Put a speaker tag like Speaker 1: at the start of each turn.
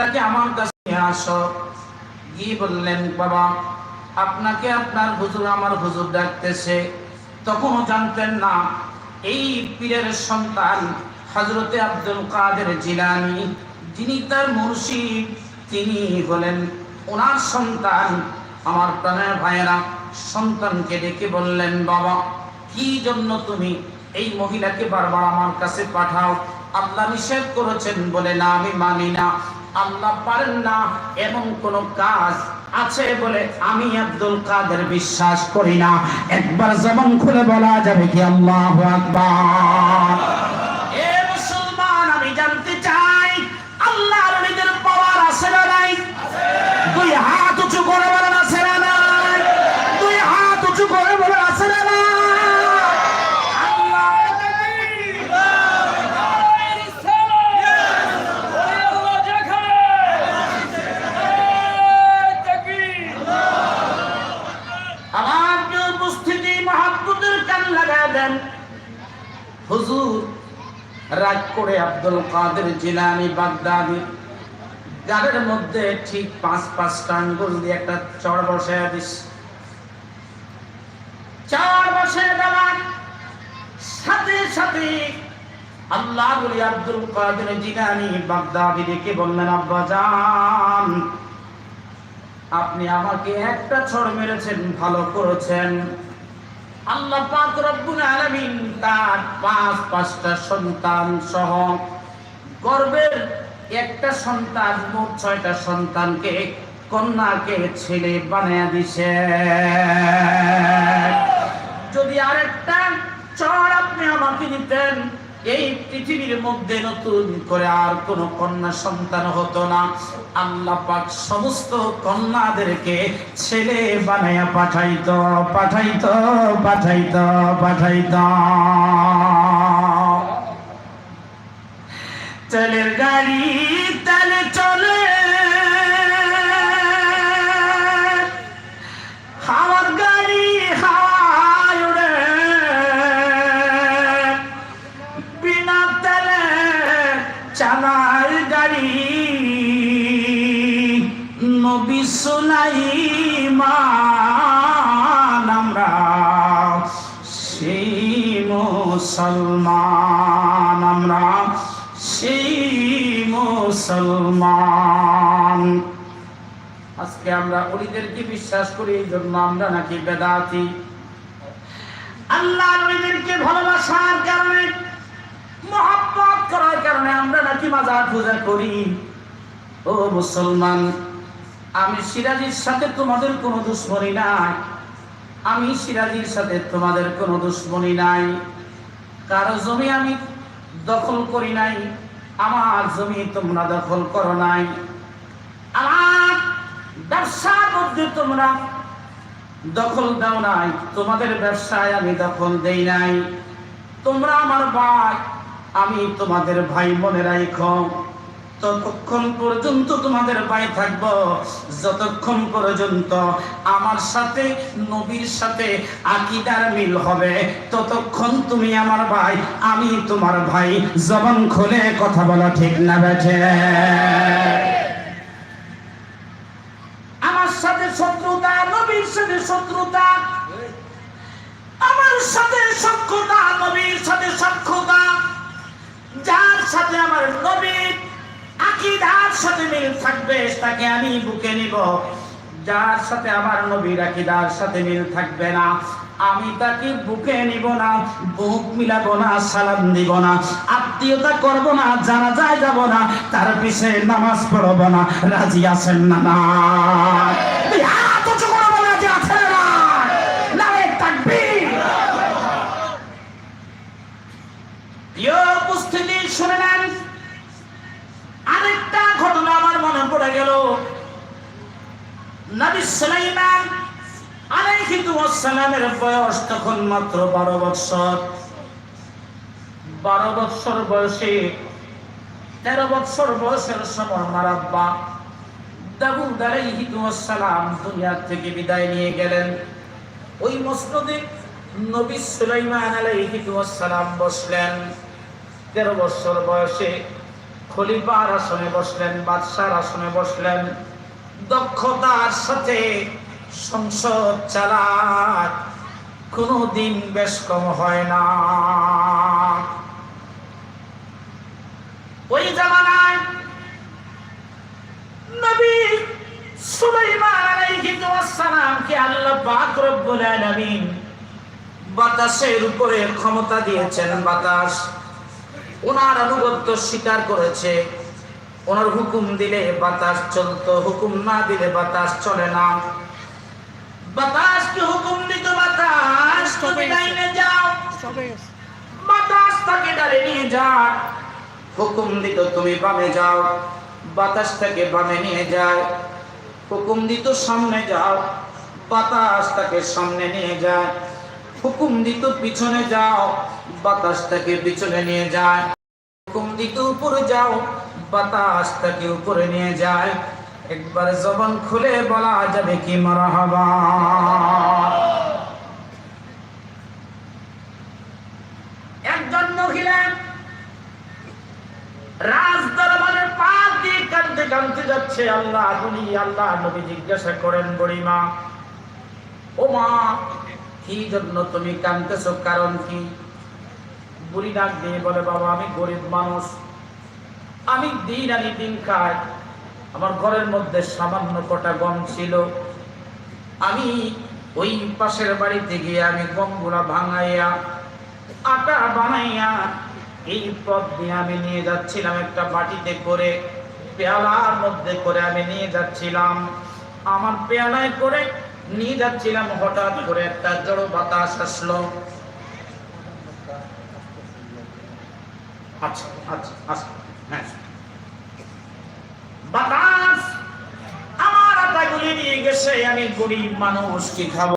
Speaker 1: তাকে আমার কাছে নিয়ে আসো। গিয়ে বললেন, বাবা, আপনাকে আপনার হুজুর আমার হুজুর ডাকতেছে। তখনও জানতেন না, এই পীরের সন্তান হজরতে আব্দুল কাদের জিলানি, যিনি তার মুর্শিদ, তিনি হলেন ওনার সন্তান। আমার প্রাণের ভাইয়েরা সন্তানকে ডেকে বললেন, বাবা, কি জন্য তুমি এই মহিলাকে বারবার আমার কাছে পাঠাও? আল্লাহ নিষেধ করেছেন বলে না আমি মানি না। আল্লাহ পারেন না, এমন কোন কাজ আছে বলে আমি আব্দুল কাদের বিশ্বাস করি না। একবার যেমন খুলে বলা যাবে কি আল্লাহ আকবার। হুজুর, রাগ করে আব্দুল কাদের জিলানি বাগদাদি গাড়ির মধ্যে ঠিক পাঁচ পাঁচটা আঙ্গুল দিয়ে একটা চড় বসায় দিস। চড় বসে দেওয়ার সাথে সাথে আল্লাহ বলি আব্দুল কাদের জিলানি বাগদাদি ডেকে বললেন, আব্বা জান, আপনি আমাকে একটা ছড় মেরেছেন, ভালো করেছেন। আল্লাহ পাক রব্বুল আলামিন তার পাঁচ, পাঁচটা সন্তান সহ গর্বের একটা সন্তান, মোট ছয়টা সন্তানকে, কন্যাকে, ছেলে বানিয়ে দিছে। যদি আরেকটা চড় আপনি আমাকে দিতেন এই পৃথিবীর মধ্যে নতুন করে আর কোনো কন্যা সন্তান হতো না। আল্লাহ পাক সমস্ত কন্যাদেরকে ছেলে বানায়া পাঠাইতো পাঠাইতো পাঠাইতো পাঠাইতো। তেলের গাড়ি তালে চলে। তেলে চালায় গাড়ি। নবী সুলাইমান, আমরা সেই মুসলমান, আমরা সেই মুসলমান। আজকে আমরা অলিদেরকে বিশ্বাস করি, এই জন্য আমরা নাকি বেদাতি। আল্লাহ অলিদেরকে ভালোবাসার কারণে মহাব্বত করার কারণে আমরা নাকি মাজার পূজা করি। ও মুসলমান, আমি সিরাজির সাথে তোমাদের কোনো দুশ্মনী নাই। আমি সিরাজির সাথে তোমাদের কোনো দুশ্মনী নাই। কারও জমি আমি দখল করি নাই, আমার জমি তোমরা দখল করো নাই। আমার ব্যবসা মধ্যে তোমরা দখল দাও নাই, তোমাদের ব্যবসায় আমি দখল দেই নাই। তোমরা আমার ভাই আমি তোমাদের ভাই মনে রাখো ততক্ষণ পর্যন্ত তোমাদের ভাই থাকব। যতক্ষণ পর্যন্ত আমার সাথে, নবীর সাথে আকিদার মিল হবে, ততক্ষণ তুমি আমার ভাই, আমি তোমার ভাই। জবান খুলে কথা বলা, ঠিক না বেঠে? আমার সাথে শত্রুতা, নবীর সাথে শত্রুতা। আমার সাথে সক্ষতা নবীর সাথে সক্ষতা যার সাথে আমার নবীর আকিদার সাথে মিল থাকবে, তাকে আমি বুকে নিব। যার সাথে আমার নবীর আকিদার সাথে মিল থাকবে না, আমি তাকে বুকে নিব না, বুক মিলাবো না, সালাম দিব না, আত্মীয়তা করব না জানা যায় যাব না, তার পিছে নামাজ পড়ব না, রাজি আছেন না না? এই উপস্থিতি শুনে নেন আরেকটা ঘটনা আমার মনে পড়ে গেল। নবী সুলাইমান আলাইহিতু ওয়াসসালামের বয়স তখন মাত্র বয়সে বয়সের সময় আমার আব্বা দুনিয়া থেকে বিদায় নিয়ে গেলেন। ওই মসনদে নবী সুলাইমান আলাইহিতু ওয়াসসালাম বসলেন। তেরো বছর বয়সে খলিফার আসনে বসলেন, বাদশার আসনে বসলেন। দক্ষতার সাথে সংসদ চালাক কোনদিন বেশ কম হয় না। ওই জামানায় নবী সুলাইমান আলাইহি ওয়াসসালামকে আল্লাহ পাক রব্বুল আলামিন বাতাসের উপরে ক্ষমতা দিয়েছেন, বাতাস ওনার আনুগত্য স্বীকার করেছে। ওনার হুকুম দিলে বাতাস চলতো হুকুম না দিলে বাতাস চলে না। বাতাস কি হুকুম দিত বাতাস তুমি ডাইনে যাও বাতাস তাকে ডারে নিয়ে যাও হুকুম দিত তুমি বামে যাও বাতাস থেকে বামে নিয়ে যায়। হুকুম দিত সামনে যাও বাতাস তাকে সামনে নিয়ে যায়। হুকুম দিত পিছনে যাও, বাতাস তাকে পিছনে নিয়ে যায়। হুকুম দিত উপরে যাও, বাতাস তাকে উপরে নিয়ে যায়। একবার জবান খুলে বলা যাবে কি মারহাবা একজন মহিলা রাজ দরবারের পাশ দিয়ে কাঁদতে কাঁদতে যাচ্ছে। আল্লাহ আল্লাহ নবী জিজ্ঞাসা করেন, বড়িমা, ও মা কি জন্য তুমি কাঁদতেছো? কারণ কি? বুড়ি ডাক দিয়ে বলে, বাবা, আমি গরিব মানুষ। আমি দিন আনি দিন খাই। আমার ঘরের মধ্যে সামান্য কটা গম ছিল। আমি ওই পাশের বাড়িতে গিয়ে আমি গমগুলা ভাঙাইয়া, আটা বানাইয়া, এই পথ দিয়ে আমি নিয়ে যাচ্ছিলাম একটা বাটিতে করে। পেয়ালার মধ্যে করে আমি নিয়ে যাচ্ছিলাম। আমার পেয়ালায় করে নিয়ে যাচ্ছিলাম হঠাৎ করে একটা জড়ো বাতাস আসলো। আচ্ছা আচ্ছা আচ্ছা হ্যাঁ। বাতাস আমার নিয়ে গেছে, আমি গরিব মানুষ, কি খাব?